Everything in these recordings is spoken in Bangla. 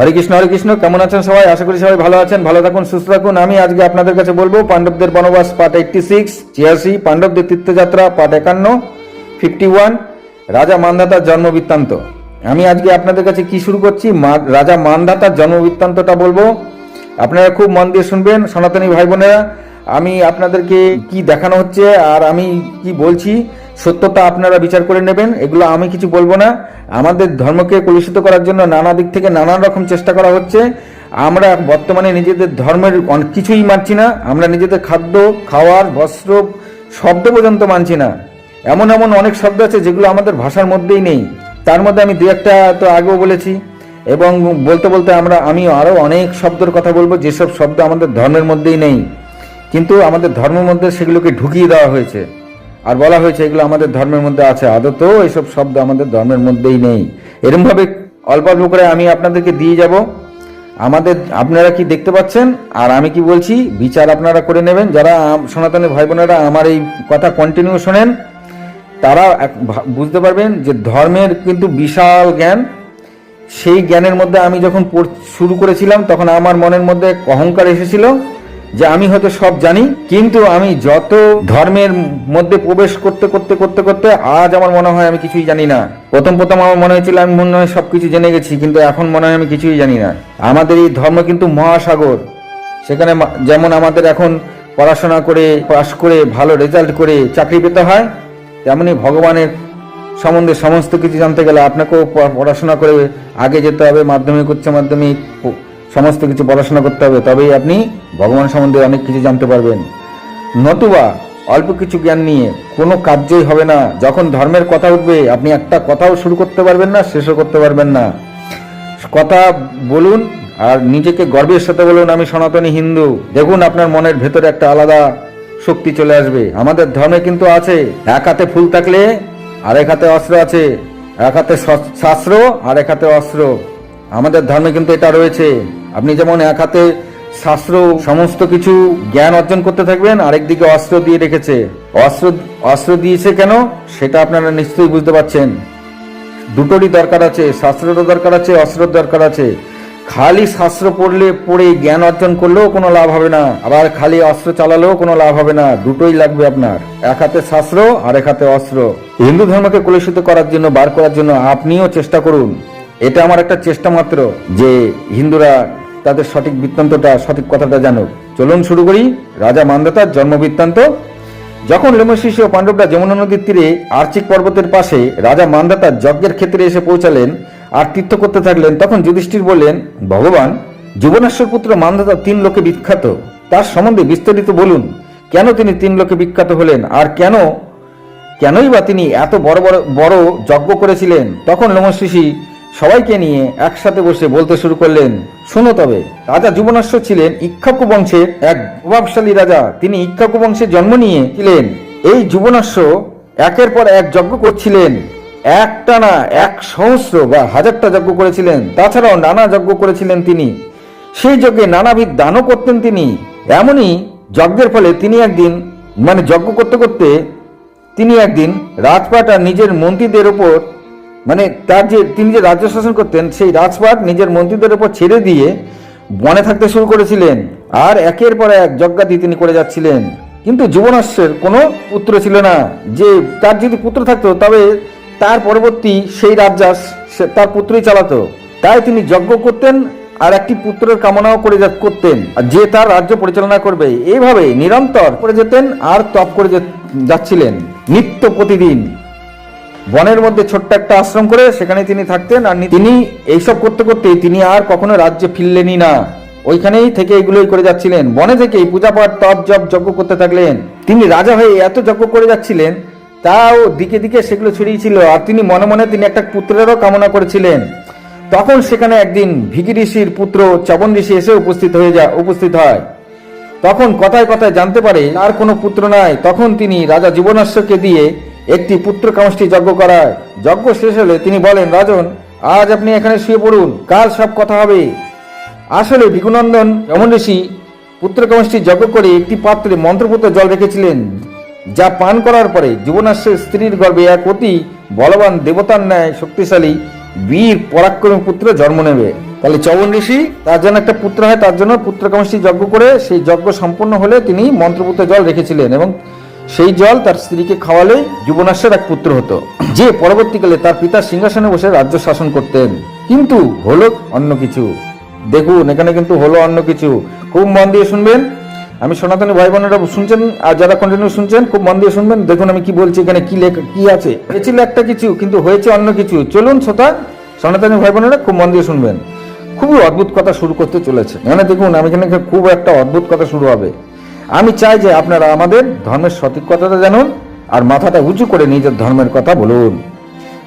হরে কৃষ্ণ হরে কৃষ্ণ, কেমন আছেন সবাই? আশা করি সবাই ভালো আছেন, ভালো থাকুন, সুস্থ থাকুন। আমি আজকে আপনাদের কাছে বলব, পাণ্ডবদের বনবাস পার্ট এইটটি সিক্স ছিয়াশি পাণ্ডবদের তীর্থযাত্রা পার্ট একান্ন ফিফটি ওয়ান রাজা মানধাতার জন্ম বৃত্তান্ত আমি আজকে আপনাদের কাছে কি শুরু করছি? রাজা মানধাতার জন্ম বৃত্তান্তটা বলব। আপনারা খুব মন দিয়ে শুনবেন, সনাতনী ভাই বোনেরা। আমি আপনাদেরকে কি দেখানো হচ্ছে আর আমি কি বলছি সত্যতা আপনারা বিচার করে নেবেন, এগুলো আমি কিছু বলব না। আমাদের ধর্মকে কলুষিত করার জন্য নানা দিক থেকে নানান রকম চেষ্টা করা হচ্ছে। আমরা বর্তমানে নিজেদের ধর্মের কিছুই মানছি না। আমরা নিজেদের খাদ্য, খাওয়ার, বস্ত্র শব্দ পর্যন্ত মানছি না। এমন এমন অনেক শব্দ আছে যেগুলো আমাদের ভাষার মধ্যেই নেই। তার মধ্যে আমি দু একটা তো আগেও বলেছি। এবং বলতে বলতে আমরা আমি আরও অনেক শব্দের কথা বলব, যেসব শব্দ আমাদের ধর্মের মধ্যেই নেই। কিন্তু আমাদের ধর্মের মধ্যে সেগুলোকে ঢুকিয়ে দেওয়া হয়েছে। আর বলা হয়েছে এগুলো আমাদের ধর্মের মধ্যে আছে। আদতেও এইসব শব্দ আমাদের ধর্মের মধ্যেই নেই। এরমভাবে অল্প অল্প করে আমি আপনাদেরকে দিয়ে যাব। আমাদের, আপনারা কি দেখতে পাচ্ছেন? আর আমি কি বলছি, বিচার আপনারা করে নেবেন। যারা সনাতনী ভাই বোনেরা আমার এই কথা কন্টিনিউ শোনেন, তারা বুঝতে পারবেন যে ধর্মের কিন্তু বিশাল জ্ঞান। সেই জ্ঞানের মধ্যে আমি যখন শুরু করেছিলাম, তখন আমার মনের মধ্যে অহংকার এসেছিল। যে আমি হয়তো সব জানি, কিন্তু আমি যত ধর্মের মধ্যে প্রবেশ করতে করতে করতে করতে আজ আমার মনে হয় আমি কিছুই জানি না। প্রথম প্রথম আমার মনে হয়েছিল আমি মনে হয় সবকিছু জেনে গেছি, কিন্তু এখন মনে হয় আমি কিছুই জানি না। আমাদের এই ধর্ম কিন্তু মহাসাগর। সেখানে যেমন আমাদের এখন পড়াশোনা করে, পাশ করে, ভালো রেজাল্ট করে চাকরি পেতে হয়, তেমনি ভগবানের সম্বন্ধে সমস্ত কিছু জানতে গেলে আপনাকেও পড়াশোনা করে আগে যেতে হবে, মাধ্যমিক, উচ্চ মাধ্যমিক সমস্ত কিছু পড়াশোনা করতে হবে, তবেই আপনি ভগবান সম্বন্ধে অনেক কিছু জানতে পারবেন। নতুবা অল্প কিছু জ্ঞান নিয়ে কোনো কার্যই হবে না। যখন ধর্মের কথা উঠবে, আপনি একটা কথাও শুরু করতে পারবেন না, শেষও করতে পারবেন না। কথা বলুন আর নিজেকে গর্বের সাথে বলুন, আমি সনাতনী হিন্দু। দেখুন আপনার মনের ভেতরে একটা আলাদা শক্তি চলে আসবে। আমাদের ধর্মে কিন্তু আছে, এক হাতে ফুল থাকলে আর এক হাতে অস্ত্র আছে, এক হাতে শাস্ত্র আর এক হাতে অস্ত্র। আমাদের ধর্মে কিন্তু এটা রয়েছে। আপনি যেমন এক হাতে শাস্ত্র, সমস্ত কিছু জ্ঞান অর্জন করতে থাকবেন আরেকদিকে অস্ত্র দিয়ে রেখেছে। অস্ত্র অস্ত্র দিয়েছে কেন? সেটা আপনারা নিশ্চয়ই বুঝতে পারছেন। দুটোরই দরকার আছে, শাস্ত্রেরও দরকার আছে অস্ত্রের দরকার আছে। খালি শাস্ত্র পড়লে, পড়ে জ্ঞান অর্জন করলেও কোনো লাভ হবে না। আবার খালি অস্ত্র চালালেও কোনো লাভ হবে না। দুটোই লাগবে আপনার। এক হাতে শাস্ত্র আর এক হাতে অস্ত্র। হিন্দু ধর্মকে কলুষিত করার জন্য, বার করার জন্য আপনিও চেষ্টা করুন। এটা আমার একটা চেষ্টা মাত্র যে হিন্দুরা তাদের সঠিক বৃত্তান্তটা, সঠিক কথাটা জানুক। চলুন শুরু করি। রাজা মান্দাতার জন্ম বৃত্তান্ত যখন লেমশিষ্য ও পাণ্ডবরা যমুনা নদীর তীরে আর্চিক পর্বতের পাশে রাজা মান্দাতা যজ্ঞের ক্ষেত্রে এসে পৌঁছালেন আর তীর্থ করতে থাকলেন, তখন যুধিষ্ঠির বললেন, ভগবান, যুবনেশ্বর পুত্র মান্দাতা তিন লোকে বিখ্যাত। তার সম্বন্ধে বিস্তারিত বলুন, কেন তিনি তিন লোকে বিখ্যাত হলেন? আর কেন, কেনই বা তিনি এত বড় বড় বড় যজ্ঞ করেছিলেন? তখন লোমশিষি সবাইকে নিয়ে একসাথে বসে বলতে শুরু করলেন, শুনো তবে, রাজা যুবনাশ্ব ছিলেন ইক্ষাকু বংশের এক প্রভাবশালী রাজা। তিনি ইক্ষাকু বংশে জন্ম নিয়ে ছিলেন এই যুবনাশ্ব একের পর এক যজ্ঞ করছিলেন। একটা না এক সহস্র বা হাজারটা যজ্ঞ করেছিলেন। তাছাড়াও নানা যজ্ঞ করেছিলেন তিনি। সেই যজ্ঞে নানাবিধ দানও করতেন তিনি। এমনই যজ্ঞের ফলে তিনি একদিন মানে যজ্ঞ করতে করতে তিনি একদিন রাজপাট নিজের মন্ত্রীদের ওপর মানে তার যে, তিনি যে রাজ্য শাসন করতেন, সেই রাজপাট নিজের মন্ত্রীদের ওপর ছেড়ে দিয়ে বনে থাকতে শুরু করেছিলেন। আর একের পর এক যজ্ঞাদি তিনি করে যাচ্ছিলেন। কিন্তু যুবনাশ্বের কোনো পুত্র ছিল না। যে, তার যদি পুত্র থাকতো, তবে তার পরবর্তী সেই রাজ্যাস তার পুত্রই চালাতো। তাই তিনি যজ্ঞ করতেন আর একটি পুত্রের কামনাও করে করতেন। যে তার রাজ্য পরিচালনা করবে এইভাবে নিরন্তর করে যেতেন আর তপ করে যাচ্ছিলেন। নিত্য প্রতিদিন। বনের মধ্যে ছোট্ট একটা আশ্রম করে সেখানে তিনি থাকতেন আর তিনি এইসব করতে করতে তিনি আর কখনো রাজ্যে ফিরলেনই না। ওইখানেই থেকে এগুলোই করে যাচ্ছিলেন। বনে থেকেই পূজা পাঠ তপ জপ যজ্ঞ করতে থাকলেন। তিনি রাজা হয়ে এত যজ্ঞ করে যাচ্ছিলেন, তাও দিকে দিকে সেগুলো ছড়িয়েছিল আর তিনি মনে মনে তিনি একটা পুত্রেরও কামনা করেছিলেন। তখন সেখানে একদিন ভিকি ঋষির পুত্র চবন ঋষি এসে উপস্থিত হয়ে যা উপস্থিত হয়। তখন কথায় কথায় জানতে পারে, আর কোনো পুত্র নাই। তখন তিনি রাজা জীবনাশ্বকে দিয়ে একটি পুত্র কামষ্টি যজ্ঞ করায় যজ্ঞ শেষ হলে তিনি বলেন, রাজন, আজ আপনি এখানে শুয়ে পড়ুন, কাল সব কথা হবে। আসলে ভিকুনন্দন যমন ঋষি পুত্র কামষ্টি যজ্ঞ করে একটি পাত্রে মন্ত্রপুত্র জল রেখেছিলেন, যা পান করার পরে জীবনাশ্বের স্ত্রীর গর্ভে এক অতি বলবান দেবতার ন্যায় শক্তিশালী বীর পরাক্রমী পুত্র জন্ম নেবে। তাহলে চবন ঋষি, তার জন্য একটা পুত্র হয়, তার জন্য পুত্র কামষ্টি যজ্ঞ করে সেই যজ্ঞ সম্পন্ন হলে তিনি মন্ত্রপুত্র জল রেখেছিলেন এবং সেই জল তার স্ত্রীকে খাওয়ালেই যুবনাশ্বের এক পুত্র হতো, যে পরবর্তীকালে তার পিতার সিংহাসনে বসে রাজ্য শাসন করতেন। কিন্তু হলো অন্য কিছু। দেখুন, এখানে কিন্তু হলো অন্য কিছু। খুব মন দিয়ে শুনবেন। আমি সনাতনী ভাই বোনেরা শুনছেন, আর যারা কন্টিনিউ শুনছেন, খুব মন দিয়ে শুনবেন। দেখুন আমি কি বলছি এখানে, কি লেখা, কি আছে। হয়েছিল একটা কিছু, কিন্তু হয়েছে অন্য কিছু। চলুন শ্রোতা, সনাতনী ভাই বোনেরা খুব মন দিয়ে শুনবেন। খুবই অদ্ভুত কথা শুরু করতে চলেছে। মানে দেখুন, আমি এখানে খুব একটা অদ্ভুত কথা শুরু হবে। আমি চাই যে আপনারা আমাদের ধর্মের সঠিক কথাটা জানুন আর মাথাটা উঁচু করে নিজের ধর্মের কথা বলুন।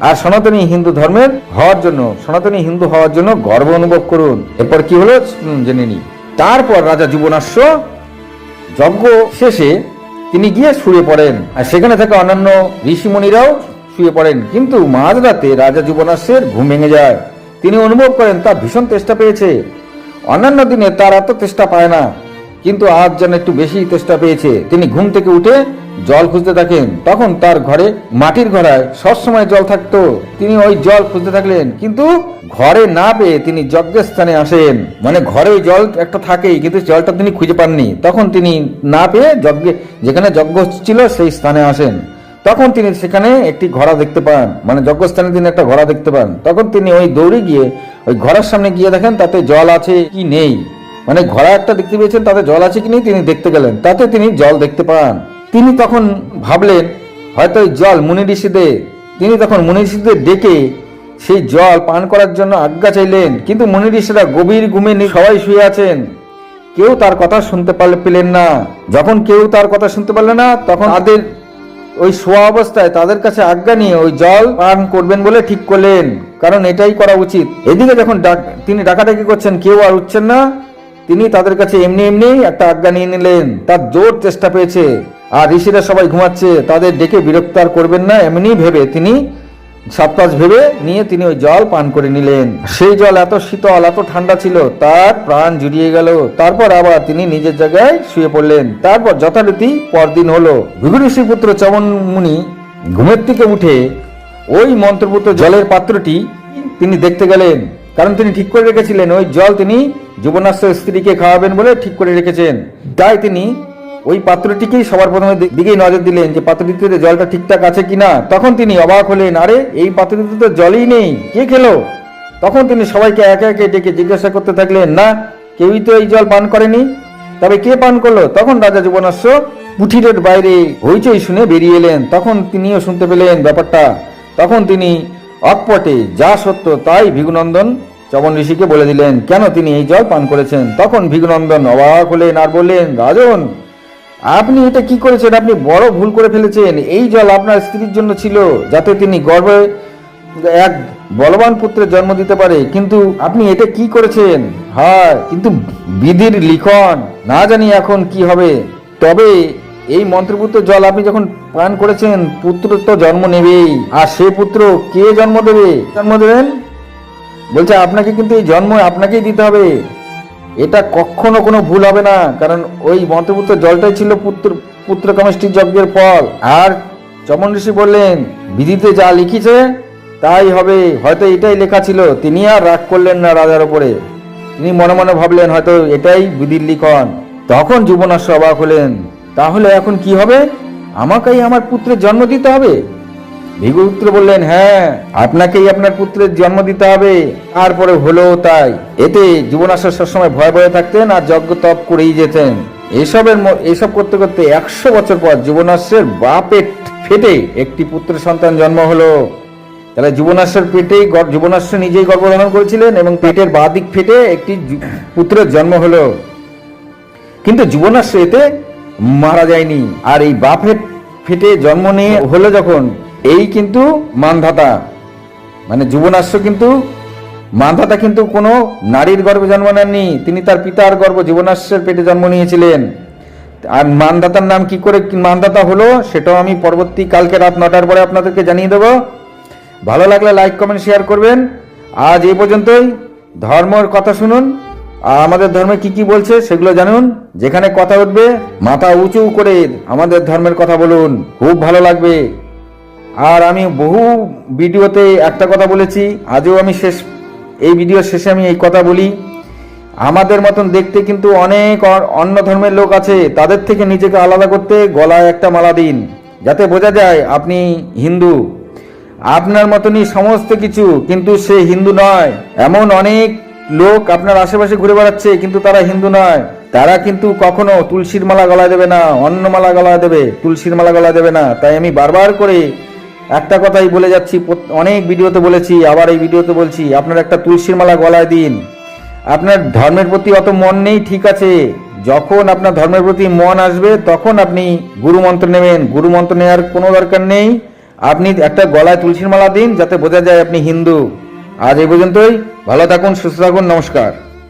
আর সনাতনী হিন্দু ধর্মের হওয়ার জন্য, সনাতনী হিন্দু হওয়ার জন্য গর্ব অনুভব করুন। এরপর কি হলো? জেনে নি তারপর রাজা জীবনাশ্ব যজ্ঞ শেষে তিনি গিয়ে শুয়ে পড়েন। আর সেখানে থাকা অন্যান্য ঋষিমণিরাও শুয়ে পড়েন। কিন্তু মাঝরাতে রাজা জীবনাশ্বের ঘুম ভেঙে যায়। তিনি অনুভব করেন, তা ভীষণ তেষ্টা পেয়েছে। অন্যান্য দিনে তার এত তেষ্টা পায় না। কিন্তু আজ যেন একটু বেশি তেষ্টা পেয়েছে। তিনি ঘুম থেকে উঠে জল খুঁজতে থাকেন। তখন তার ঘরে মাটির ঘড়ায় সবসময় জল থাকতো। তিনি ওই জল খুঁজতে থাকলেন, কিন্তু ঘরে না পেয়ে তিনি যজ্ঞের স্থানে আসেন। মানে ঘরে জল একটা থাকেই, কিন্তু জলটা তিনি খুঁজে পাননি। তখন তিনি না পেয়ে যজ্ঞে, যেখানে যজ্ঞ ছিল সেই স্থানে আসেন। তখন তিনি সেখানে একটি ঘোড়া দেখতে পান। মানে যজ্ঞস্থানে তিনি একটা ঘোড়া দেখতে পান। তখন তিনি ওই দৌড়ে গিয়ে ওই ঘোড়ার সামনে গিয়ে দেখেন, তাতে জল আছে কি নেই। মানে ঘোড়া একটা দেখতে পেয়েছেন, তাতে জল আছে কি নেই তিনি দেখতে গেলেন। তাতে তিনি জল দেখতে পান। তিনি তখন ভাবলেন, হয়তো ওই জল মুনি ঋষিদের, তিনি তখন মুনি ঋষিদের ডেকে সেই জল পান করার জন্য আজ্ঞা চাইলেন। কিন্তু মুনি ঋষিরা গভীর ঘুমে সবাই শুয়ে আছেন। কেউ তার কথা শুনতে পারলে পেলেন না। যখন কেউ তার কথা শুনতে পারলে না, তখন তাদের ওই শোয়া অবস্থায় তাদের কাছে আজ্ঞা নিয়ে ওই জল পান করবেন বলে ঠিক করলেন। কারণ এটাই করা উচিত। এদিকে যখন ডাক তিনি ডাকাডাকি করছেন, কেউ আর উঠছেন না। তিনি তাদের কাছে এমনি এমনি একটা আজ্ঞা নিয়ে নিলেন। তার জোর চেষ্টা পেয়েছে। আর ঋষিরা সবাই ঘুমাচ্ছে। তাদের ডেকে বিরক্ত আর করবেন না, এমনি ভেবে তিনি সাত পাঁচ ভেবে নিয়ে তিনি ওই জল পান করে নিলেন। সেই জল এত শীতল, এত ঠান্ডা ছিল, তার প্রাণ জুড়িয়ে গেল। তারপর আবার তিনি নিজের জায়গায় শুয়ে পড়লেন। তারপর যথারীতি পরদিন হলো। বিভূষী পুত্র চমন মুনি ঘুমের থেকে উঠে ওই মন্ত্রপুত্র জলের পাত্রটি তিনি দেখতে গেলেন। কারণ তিনি ঠিক করে রেখেছিলেন, ওই জল তিনি যুবনাশ্র স্ত্রীকে খাওয়াবেন বলে ঠিক করে রেখেছেন। তাই তিনি ওই পাত্রটিকেই সবার প্রথমে দিকেই নজর দিলেন যে পাত্রটিতে জলটা ঠিকঠাক আছে কিনা। তখন তিনি অবাক হলেন, আরে, এই পাত্রটিতে তো জলই নেই, কে খেলো? তখন তিনি সবাইকে একে একে ডেকে জিজ্ঞাসা করতে থাকলেন, না, কেউই তো এই জল পান করেনি। তবে কে পান করল? তখন রাজা যুবনাশ্য কুঠিরের বাইরে হইচই শুনে বেরিয়ে এলেন। তখন তিনিও শুনতে পেলেন ব্যাপারটা। তখন তিনি অকপটে যা সত্য, তাই ভিগুনন্দন চবন ঋষিকে বলে দিলেন, কেন তিনি এই জল পান করেছেন? তখন ভিগুনন্দন অবাক হলেন আর বললেন, রাজন, আপনি এটা কি করেছেন? আপনি বড় ভুল করে ফেলেছেন। এই জল আপনার স্ত্রীর জন্য ছিল, যাতে তিনি গর্ভে এক বলবান পুত্রের জন্ম দিতে পারে। কিন্তু আপনি এটা কি করেছেন? হয়, কিন্তু বিধির লিখন। না জানি এখন কি হবে। তবে এই মন্ত্রপুত্র জল আপনি যখন পান করেছেন, পুত্র তো জন্ম নেবেই। আর সে পুত্র কে জন্ম দেবে? জন্ম দেবেন? বলছে, আপনাকে কিন্তু এই জন্ম আপনাকেই দিতে হবে। এটা কখনো কোনো ভুল হবে না, কারণ ওই মন্ত্রপুত্র জলটাই ছিল পুত্র পুত্র কামষ্টির যজ্ঞের ফল। আর চমন ঋষি বললেন, বিধিতে যা লিখিছে, তাই হবে। হয়তো এটাই লেখা ছিল, তিনি আর রাগ করলেন না রাজার ওপরে তিনি মনে মনে ভাবলেন, হয়তো এটাই বিধির লিখন। তখন যুবনাশ্য অবাক হলেন, তাহলে এখন কি হবে? আমাকেই আমার পুত্রের জন্ম দিতে হবে? ভিগুপুত্র বললেন হ্যাঁ আপনাকেই আপনার পুত্রের জন্ম দিতে হবে। তারপরে হলো তাই। এতে জীবনাশ্বাস সবসময় ভয় ভয়ে থাকতেন আর যজ্ঞ তপ করেই যেতেন। এসবের এসব করতে করতে একশো বছর পর জীবনাশ্বের বাপের ফেটে একটি পুত্র সন্তান জন্ম হলো। তাহলে জীবনাশ্বের পেটেই জীবনাশ্ব নিজেই গর্ভধারণ করেছিলেন এবং পেটের বাঁ দিক ফেটে একটি পুত্রের জন্ম হলো। কিন্তু জীবনাশ্ব এতে মারা যায়নি। আর এই বাপের ফেটে জন্ম নিয়ে হলো যখন এই কিন্তু মানধাতা। মানে যুবনাশ্ব কিন্তু মানধাতা কিন্তু কোনো নারীর গর্ভে জন্ম নেননি, তিনি তার পিতার গর্ভ জীবনাশ্বের পেটে জন্ম নিয়েছিলেন। আর মানদাতার নাম কি করে মানদাতা হলো, সেটাও আমি পরবর্তী কালকে রাত নটার পরে আপনাদেরকে জানিয়ে দেবো। ভালো লাগলে লাইক, কমেন্ট, শেয়ার করবেন। আজ এই পর্যন্তই। ধর্মর কথা শুনুন। আর আমাদের ধর্মে কি কি বলছে সেগুলো জানুন। যেখানে কথা উঠবে, মাথা উঁচু করে আমাদের ধর্মের কথা বলুন। খুব ভালো লাগবে। আর আমি বহু ভিডিওতে একটা কথা বলেছি, আজও আমি শেষ, এই ভিডিওর শেষে আমি এই কথা বলি। আমাদের মতন দেখতে কিন্তু অনেক অন্য ধর্মের লোক আছে, তাদের থেকে নিজেকে আলাদা করতে গলায় একটা মালা দিন, যাতে বোঝা যায় আপনি হিন্দু। আপনার মতনই সমস্ত কিছু, কিন্তু সে হিন্দু নয়। এমন অনেক লোক আপনার আশেপাশে ঘুরে বেড়াচ্ছে, কিন্তু তারা হিন্দু নয়। তারা কিন্তু কখনো তুলসীর মালা গলায় দেবে না অন্য মালা গলায় দেবে, তুলসীর মালা গলায় দেবে না। তাই আমি বারবার করে একটা কথাই বলে যাচ্ছি অনেক ভিডিওতে বলেছি, আবার এই ভিডিওতে বলছি, আপনার একটা তুলসীর মালা গলায় দিন। আপনার ধর্মের প্রতি অত মন নেই, ঠিক আছে। যখন আপনার ধর্মের প্রতি মন আসবে, তখন আপনি গুরু মন্ত্র নেবেন। গুরু মন্ত্র নেওয়ার কোনো দরকার নেই। আপনি একটা গলায় তুলসীর মালা দিন, যাতে বোঝা যায় আপনি হিন্দু। আজ এই পর্যন্তই। ভালো থাকুন, সুস্থ থাকুন, নমস্কার।